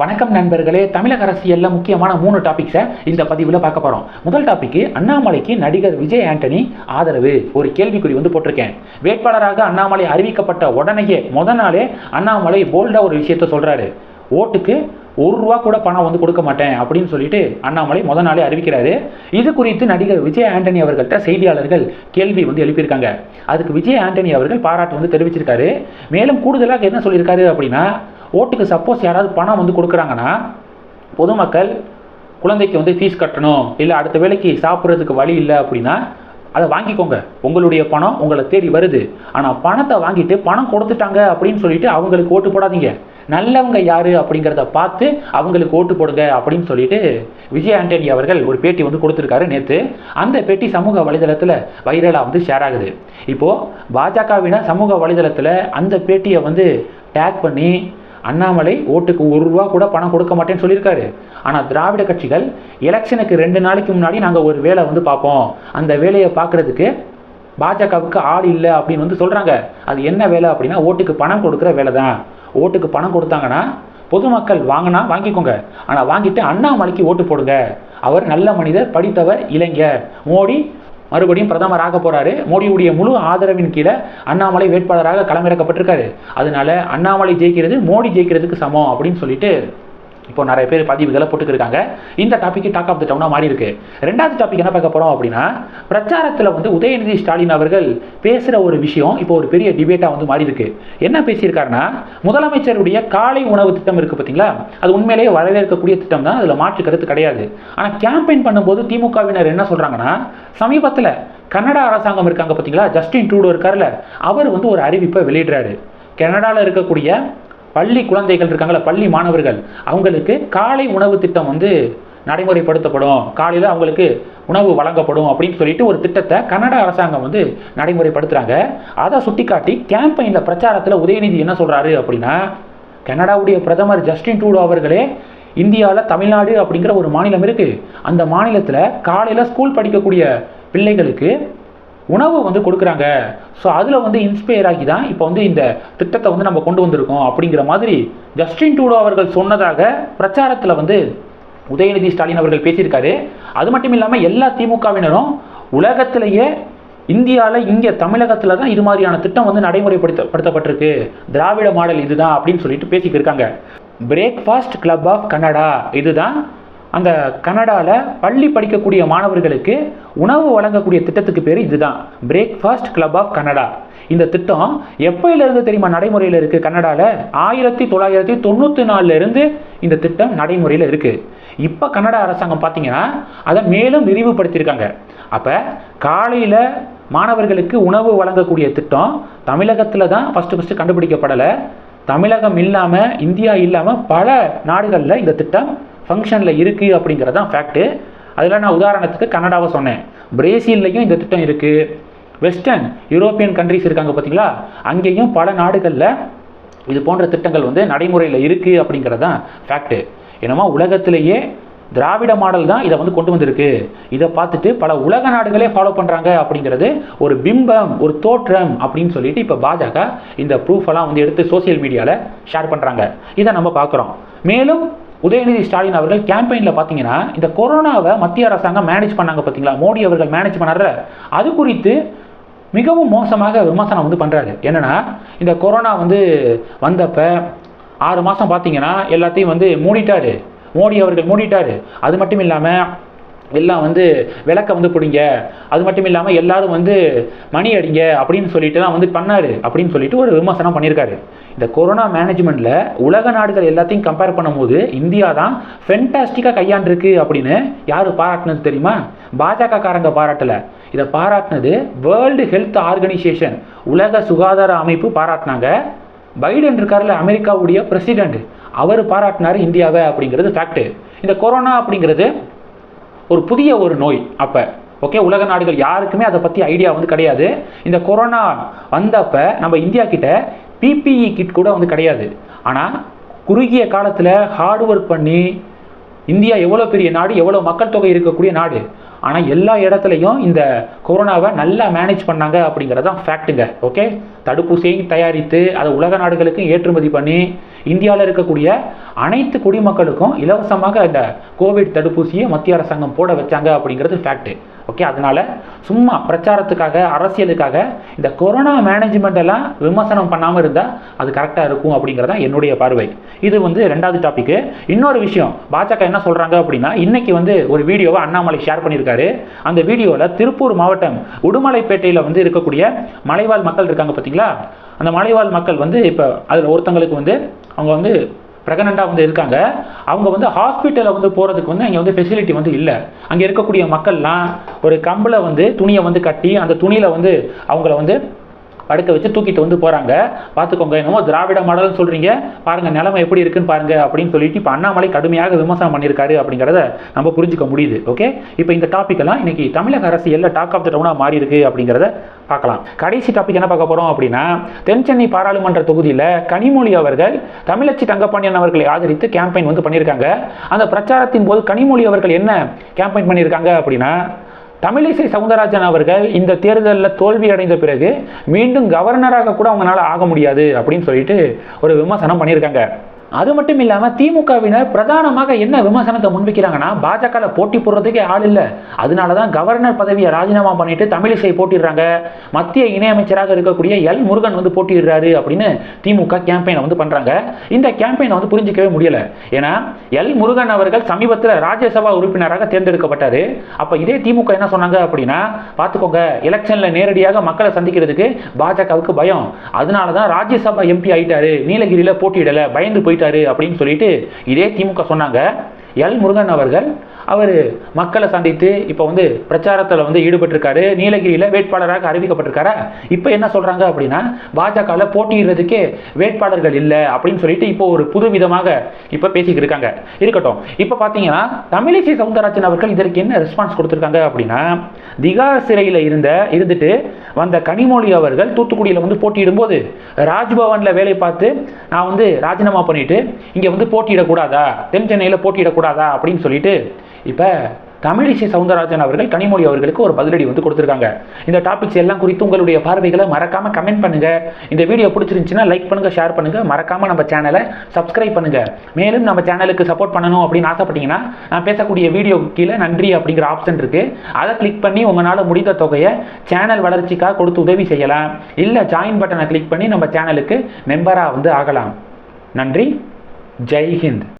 வணக்கம் நண்பர்களே தமிழக அரசியல்ல முக்கியமான மூணு டாபிக்ஸை இந்த பதிவில் பார்க்க போகிறோம் முதல் டாபிக் அண்ணாமலைக்கு நடிகர் விஜய் ஆண்டனி ஆதரவு. ஒரு கேள்விக்குறி வந்து போட்டிருக்கேன். வேட்பாளராக அண்ணாமலை அறிவிக்கப்பட்ட உடனேயே முத நாளே அண்ணாமலை போல்டாக ஒரு விஷயத்த சொல்கிறாரு ஓட்டுக்கு ஒரு ரூபா கூட பணம் வந்து கொடுக்க மாட்டேன் அப்படின்னு சொல்லிட்டு அண்ணாமலை முத நாளே அறிவிக்கிறாரு. இது குறித்து நடிகர் விஜய் ஆண்டனி அவர்கள்ட்ட செய்தியாளர்கள் கேள்வி வந்து எழுப்பியிருக்காங்க. அதுக்கு விஜய் ஆண்டனி அவர்கள் பாராட்டு வந்து தெரிவிச்சிருக்காரு. மேலும் கூடுதலாக என்ன சொல்லியிருக்காரு அப்படின்னா ஓட்டுக்கு சப்போஸ் யாராவது பணம் வந்து கொடுக்குறாங்கன்னா பொதுமக்கள் குழந்தைக்கு வந்து ஃபீஸ் கட்டணும் இல்லை அடுத்த வேலைக்கு சாப்பிட்றதுக்கு வழி இல்லை அப்படின்னா அதை வாங்கிக்கோங்க. உங்களுடைய பணம் உங்களை தேடி வருது. ஆனால் பணத்தை வாங்கிட்டு பணம் கொடுத்துட்டாங்க அப்படின்னு சொல்லிட்டு அவங்களுக்கு ஓட்டு போடாதீங்க. நல்லவங்க யாரு அப்படிங்கிறத பார்த்து அவங்களுக்கு ஓட்டு போடுங்க அப்படின்னு சொல்லிட்டு விஜய் ஆண்டனி அவர்கள் ஒரு பேட்டி வந்து கொடுத்துருக்காரு நேற்று அந்த பேட்டி சமூக வலைதளத்தில் வைரலாக வந்து ஷேர் ஆகுது. இப்போது பாஜகவினர் சமூக வலைதளத்தில் அந்த பேட்டியை வந்து டேக் பண்ணி அண்ணாமலை ஓட்டுக்கு ஒரு ரூபா கூட பணம் கொடுக்க மாட்டேன்னு சொல்லியிருக்காரு. ஆனால் திராவிட கட்சிகள் எலெக்ஷனுக்கு ரெண்டு நாளைக்கு முன்னாடி நாங்கள் ஒரு வேலை வந்து பார்ப்போம். அந்த வேலையை பார்க்குறதுக்கு பாஜகவுக்கு ஆள் இல்லை அப்படின்னு வந்து சொல்கிறாங்க அது என்ன வேலை அப்படின்னா ஓட்டுக்கு பணம் கொடுக்குற வேலை தான். ஓட்டுக்கு பணம் கொடுத்தாங்கன்னா பொதுமக்கள் வாங்கினா வாங்கிக்கோங்க. ஆனால் வாங்கிட்டு அண்ணாமலைக்கு ஓட்டு போடுங்க. அவர் நல்ல மனிதர் படித்தவர் இளைஞர். மோடி மறுபடியும் பிரதமர் ஆக போறாரு. மோடியுடைய முழு ஆதரவின் கீழே அண்ணாமலை வேட்பாளராக களமிறக்கப்பட்டிருக்காரு. அதனால அண்ணாமலை ஜெயிக்கிறது மோடி ஜெயிக்கிறதுக்கு சமம் அப்படின்னு சொல்லிட்டு இப்போ நிறைய பேர் பதிவுகளை போட்டுக்கிருக்காங்க. இந்த டாபிக் டாக் ஆஃப் த டவுனாக மாறி இருக்கு ரெண்டாவது டாபிக் என்ன பார்க்க போகிறோம் அப்படின்னா பிரச்சாரத்தில் வந்து உதயநிதி ஸ்டாலின் அவர்கள் பேசுகிற ஒரு விஷயம் இப்போ ஒரு பெரிய டிபேட்டாக வந்து மாறி இருக்கு என்ன பேசியிருக்காருன்னா முதலமைச்சருடைய காலை உணவு திட்டம் இருக்குது பார்த்தீங்களா? அது உண்மையிலேயே வரவேற்கக்கூடிய திட்டம் தான். அதில் மாற்று கருத்து கிடையாது. ஆனால் கேம்பெயின் பண்ணும்போது திமுகவினர் என்ன சொல்கிறாங்கன்னா சமீபத்தில் கன்னடா அரசாங்கம் இருக்காங்க பார்த்தீங்களா? ஜஸ்டின் ட்ரூடோ இருக்கார்ல அவர் வந்து ஒரு அறிவிப்பை வெளியிடுறாரு. கனடாவில் இருக்கக்கூடிய பள்ளி குழந்தைகள் இருக்காங்களா பள்ளி மாணவர்கள் அவங்களுக்கு காலை உணவு திட்டம் வந்து நடைமுறைப்படுத்தப்படும். காலையில் அவங்களுக்கு உணவு வழங்கப்படும் அப்படின்னு சொல்லிட்டு ஒரு திட்டத்தை கன்னட அரசாங்கம் வந்து நடைமுறைப்படுத்துகிறாங்க அதை சுட்டிக்காட்டி கேம்பெயினில் பிரச்சாரத்தில் உதயநிதி என்ன சொல்கிறாரு அப்படின்னா கனடாவுடைய பிரதமர் ஜஸ்டின் ட்ரூடோ அவர்களே இந்தியாவில் தமிழ்நாடு அப்படிங்கிற ஒரு மாநிலம் இருக்குது அந்த மாநிலத்தில் காலையில் ஸ்கூல் படிக்கக்கூடிய பிள்ளைகளுக்கு உணவு வந்து கொடுக்குறாங்க. ஸோ அதில் வந்து இன்ஸ்பயர் ஆகி தான் இப்போ வந்து இந்த திட்டத்தை வந்து நம்ம கொண்டு வந்திருக்கோம் அப்படிங்கிற மாதிரி ஜஸ்டின் டூடோ அவர்கள் சொன்னதாக பிரச்சாரத்தில் வந்து உதயநிதி ஸ்டாலின் அவர்கள் பேசியிருக்காரு. அது மட்டும் இல்லாமல் எல்லா திமுகவினரும் உலகத்திலேயே இந்தியாவில் இங்கே தமிழகத்தில் தான் இது மாதிரியான திட்டம் வந்து நடைமுறைப்படுத்தப்படுத்தப்பட்டிருக்கு திராவிட மாடல் இதுதான் அப்படின்னு சொல்லிட்டு பேசிக்கிட்டு இருக்காங்க பிரேக்ஃபாஸ்ட் கிளப் ஆஃப் கனடா இதுதான் அந்த கனடாவில் பள்ளி படிக்கக்கூடிய மாணவர்களுக்கு உணவு வழங்கக்கூடிய திட்டத்துக்கு பேர் இதுதான். பிரேக்ஃபாஸ்ட் கிளப் ஆஃப் கனடா இந்த திட்டம் எப்பயிலிருந்து தெரியுமா நடைமுறையில் இருக்குது கனடாவில் ஆயிரத்தி தொள்ளாயிரத்தி தொண்ணூற்றி நாலுலேருந்து இந்த திட்டம் நடைமுறையில் இருக்குது இப்போ கனடா அரசாங்கம் பார்த்தீங்கன்னா அதை மேலும் விரிவுபடுத்தியிருக்காங்க. அப்போ காலையில் மாணவர்களுக்கு உணவு வழங்கக்கூடிய திட்டம் தமிழகத்தில் தான் ஃபஸ்ட்டு ஃபஸ்ட்டு கண்டுபிடிக்கப்படலை. தமிழகம் இல்லாமல் இந்தியா இல்லாமல் பல நாடுகளில் இந்த திட்டம் ஃபங்க்ஷனில் இருக்குது அப்படிங்கிறது தான் ஃபேக்ட்டு அதில் நான் உதாரணத்துக்கு கனடாவை சொன்னேன். பிரேசில்லையும் இந்த திட்டம் இருக்குது வெஸ்டர்ன் யூரோப்பியன் கண்ட்ரிஸ் இருக்காங்க பார்த்தீங்களா அங்கேயும் பல நாடுகளில் இது போன்ற திட்டங்கள் வந்து நடைமுறையில் இருக்குது அப்படிங்கிறது தான் ஃபேக்ட்டு என்னமோ உலகத்திலேயே திராவிட மாடல் தான் இதை வந்து கொண்டு வந்திருக்கு. இதை பார்த்துட்டு பல உலக நாடுகளே ஃபாலோ பண்ணுறாங்க அப்படிங்கிறது ஒரு பிம்பம் ஒரு தோற்றம் அப்படின்னு சொல்லிட்டு இப்போ பாஜக இந்த ப்ரூஃப் எல்லாம் வந்து எடுத்து சோசியல் மீடியாவில் ஷேர் பண்ணுறாங்க இதை நம்ம பார்க்குறோம். மேலும் உதயநிதி ஸ்டாலின் அவர்கள் கேம்பெயினில் பார்த்தீங்கன்னா இந்த கொரோனாவை மத்திய அரசாங்கம் மேனேஜ் பண்ணாங்க பார்த்தீங்களா? மோடி அவர்கள் மேனேஜ் பண்ணார அது குறித்து மிகவும் மோசமாக விமர்சனம் வந்து பண்ணுறாரு என்னென்னா இந்த கொரோனா வந்து வந்தப்போ ஆறு மாதம் பார்த்தீங்கன்னா எல்லாத்தையும் வந்து மூடிட்டாரு. மோடி அவர்கள் மூடிட்டாரு. அது மட்டும் இல்லாமல் எல்லாம் வந்து விளக்க வந்து பிடிங்க. அது மட்டும் இல்லாமல் எல்லாரும் வந்து மணி அடிங்க அப்படின்னு சொல்லிட்டு தான் வந்து பண்ணார் அப்படின்னு சொல்லிட்டு ஒரு விமர்சனம் பண்ணியிருக்காரு இந்த கொரோனா மேனேஜ்மெண்ட்டில் உலக நாடுகள் எல்லாத்தையும் கம்பேர் பண்ணும்போது இந்தியா தான் ஃபென்டாஸ்டிக்காக கையாண்டிருக்கு அப்படின்னு யார் பாராட்டினது தெரியுமா? பாஜக காரங்க பாராட்டலை. இதை பாராட்டினது வேர்ல்டு ஹெல்த் ஆர்கனைசேஷன் உலக சுகாதார அமைப்பு பாராட்டினாங்க. பைடன் இருக்கார்ல அமெரிக்காவுடைய பிரசிடென்ட் அவர் பாராட்டினார் இந்தியாவை அப்படிங்கிறது ஃபேக்ட் இந்த கொரோனா அப்படிங்கிறது ஒரு புதிய ஒரு நோய் அப்போ. ஓகே உலக நாடுகள் யாருக்குமே அதை பற்றி ஐடியா வந்து கிடையாது. இந்த கொரோனா வந்தப்போ நம்ம இந்தியா கிட்ட பிபிஇ கிட் கூட வந்து கிடையாது. ஆனால் குறுகிய காலத்தில் ஹார்ட் ஒர்க் பண்ணி இந்தியா எவ்வளோ பெரிய நாடு எவ்வளோ மக்கள் தொகை இருக்கக்கூடிய நாடு. ஆனால் எல்லா இடத்துலையும் இந்த கொரோனாவை நல்லா மேனேஜ் பண்ணாங்க அப்படிங்கிறது தான் ஃபேக்ட்டுங்க ஓகே தடுப்பூசியையும் தயாரித்து அதை உலக நாடுகளுக்கும் ஏற்றுமதி பண்ணி இந்தியாவில் இருக்கக்கூடிய அனைத்து குடிமக்களுக்கும் இலவசமாக இந்த கோவிட் தடுப்பூசியை மத்திய அரசாங்கம் போட வச்சாங்க அப்படிங்கிறது ஃபேக்ட்டு ஓகே அதனால சும்மா பிரச்சாரத்துக்காக அரசியலுக்காக இந்த கொரோனா மேனேஜ்மெண்ட் எல்லாம் விமர்சனம் பண்ணாமல் இருந்தால் அது கரெக்டாக இருக்கும் அப்படிங்கிறதா என்னுடைய பார்வை. இது வந்து ரெண்டாவது டாபிக் இன்னொரு விஷயம் பாஜக என்ன சொல்கிறாங்க அப்படின்னா இன்னைக்கு வந்து ஒரு வீடியோவை அண்ணாமலை ஷேர் பண்ணியிருக்காரு அந்த வீடியோவில் திருப்பூர் மாவட்டம் உடுமலைப்பேட்டையில் வந்து இருக்கக்கூடிய மலைவாழ் மக்கள் இருக்காங்க பார்த்தீங்களா அந்த மலைவாழ் மக்கள் வந்து இப்போ அதில் ஒருத்தங்களுக்கு வந்து அவங்க வந்து ப்ரெக்னெண்ட்டாக வந்து இருக்காங்க. அவங்க வந்து ஹாஸ்பிட்டலில் வந்து போகிறதுக்கு வந்து அங்கே வந்து ஃபெசிலிட்டி வந்து இல்லை. அங்கே இருக்கக்கூடிய மக்கள்லாம் ஒரு கம்பில் வந்து துணியை வந்து கட்டி அந்த துணியில் வந்து அவங்கள வந்து படுக்க வச்சு தூக்கிட்டு வந்து போகிறாங்க பார்த்துக்கோங்க என்னமோ திராவிட மாடல்னு சொல்கிறீங்க பாருங்கள் நிலைமை எப்படி இருக்குன்னு பாருங்க அப்படின்னு சொல்லிட்டு இப்போ அண்ணாமலை கடுமையாக விமர்சனம் பண்ணியிருக்காரு அப்படிங்கிறத நம்ம புரிஞ்சுக்க முடியுது ஓகே இப்போ இந்த டாபிக் எல்லாம் இன்னைக்கு தமிழக அரசியலில் டாக் ஆஃப் த டவுனாக மாறி இருக்கு அப்படிங்கிறத பார்க்கலாம். கடைசி டாபிக் என்ன பார்க்க போகிறோம் அப்படின்னா தென் சென்னை பாராளுமன்ற தொகுதியில் கனிமொழி அவர்கள் தமிழச்சி தங்கப்பாண்டியன் அவர்களை ஆதரித்து கேம்பெயின் வந்து பண்ணியிருக்காங்க. அந்த பிரச்சாரத்தின் போது கனிமொழி அவர்கள் என்ன கேம்பெயின் பண்ணியிருக்காங்க அப்படின்னா தமிழிசை சவுந்தரராஜன் அவர்கள் இந்த தேர்தலில் தோல்வி அடைந்த பிறகு மீண்டும் கவர்னராக கூட அவங்களால ஆக முடியாது அப்படின்னு சொல்லிட்டு ஒரு விமர்சனம் பண்ணியிருக்காங்க. அது மட்டும் இல்லாமல் திமுகவினர் பிரதானமாக என்ன விமர்சனத்தை முன்வைக்கிறாங்கன்னா பாஜகவில் போட்டி போடுறதுக்கே ஆள் இல்லை. அதனால தான் கவர்னர் பதவியை ராஜினாமா பண்ணிட்டு தமிழிசை போட்டிடுறாங்க. மத்திய இணையமைச்சராக இருக்கக்கூடிய எல் முருகன் வந்து போட்டிடுறாரு அப்படின்னு திமுக கேம்பெயினை வந்து பண்ணுறாங்க இந்த கேம்பெயினை வந்து புரிஞ்சிக்கவே முடியல. ஏன்னா எல் முருகன் அவர்கள் சமீபத்தில் ராஜ்யசபா உறுப்பினராக தேர்ந்தெடுக்கப்பட்டார். அப்போ இதே திமுக என்ன சொன்னாங்க அப்படின்னா பார்த்துக்கோங்க எலெக்ஷனில் நேரடியாக மக்களை சந்திக்கிறதுக்கு பாஜகவுக்கு பயம். அதனால தான் ராஜ்யசபா எம்பி ஆயிட்டாரு. நீலகிரியில் போட்டியிடலை பயந்து போயிட்டாரு அப்படின்னு சொல்லிட்டு இதே திமுக சொன்னாங்க. எல் முருகன் அவர்கள் அவர் மக்களை சந்தித்து இப்போ வந்து பிரச்சாரத்தில் வந்து ஈடுபட்டிருக்காரு. நீலகிரியில் வேட்பாளராக அறிவிக்கப்பட்டிருக்காரா? இப்போ என்ன சொல்கிறாங்க அப்படின்னா பாஜகவில் போட்டியிடுறதுக்கே வேட்பாளர்கள் இல்லை அப்படின்னு சொல்லிட்டு இப்போ ஒரு புது விதமாக இப்போ பேசிக்கிட்டு இருக்காங்க. இருக்கட்டும். இப்போ பார்த்தீங்கன்னா தமிழிசை சவுந்தரராஜன் அவர்கள் இதற்கு என்ன ரெஸ்பான்ஸ் கொடுத்துருக்காங்க அப்படின்னா திகார் சிறையில் இருந்த இருந்துட்டு வந்த கனிமொழி அவர்கள் தூத்துக்குடியில் வந்து போட்டியிடும்போது ராஜ்பவனில் வேலை பார்த்து நான் வந்து ராஜினாமா பண்ணிட்டு இங்கே வந்து போட்டியிடக்கூடாதா? தென் சென்னையில் போட்டியிடக்கூடாதா? அப்படின்னு சொல்லிட்டு இப்போ தமிழிசை சவுந்தரராஜன் அவர்கள் கனிமொழி அவர்களுக்கு ஒரு பதிலடி வந்து கொடுத்துருக்காங்க. இந்த டாபிக்ஸ் எல்லாம் குறித்து உங்களுடைய பார்வைகளை மறக்காமல் கமெண்ட் பண்ணுங்கள் இந்த வீடியோ பிடிச்சிருந்துச்சின்னா லைக் பண்ணுங்கள் ஷேர் பண்ணுங்கள் மறக்காமல் நம்ம சேனலை சப்ஸ்கிரைப் பண்ணுங்கள் மேலும் நம்ம சேனலுக்கு சப்போர்ட் பண்ணணும் அப்படின்னு ஆசைப்பட்டீங்கன்னா நான் பேசக்கூடிய வீடியோ கீழே நன்றி அப்படிங்கிற ஆப்ஷன் இருக்குது அதை கிளிக் பண்ணி உங்களால் முடிந்த தொகையை சேனல் வளர்ச்சிக்காக கொடுத்து உதவி செய்யலாம். இல்லை ஜாயின் பட்டனை கிளிக் பண்ணி நம்ம சேனலுக்கு மெம்பராக வந்து ஆகலாம். நன்றி. ஜெய்ஹிந்த்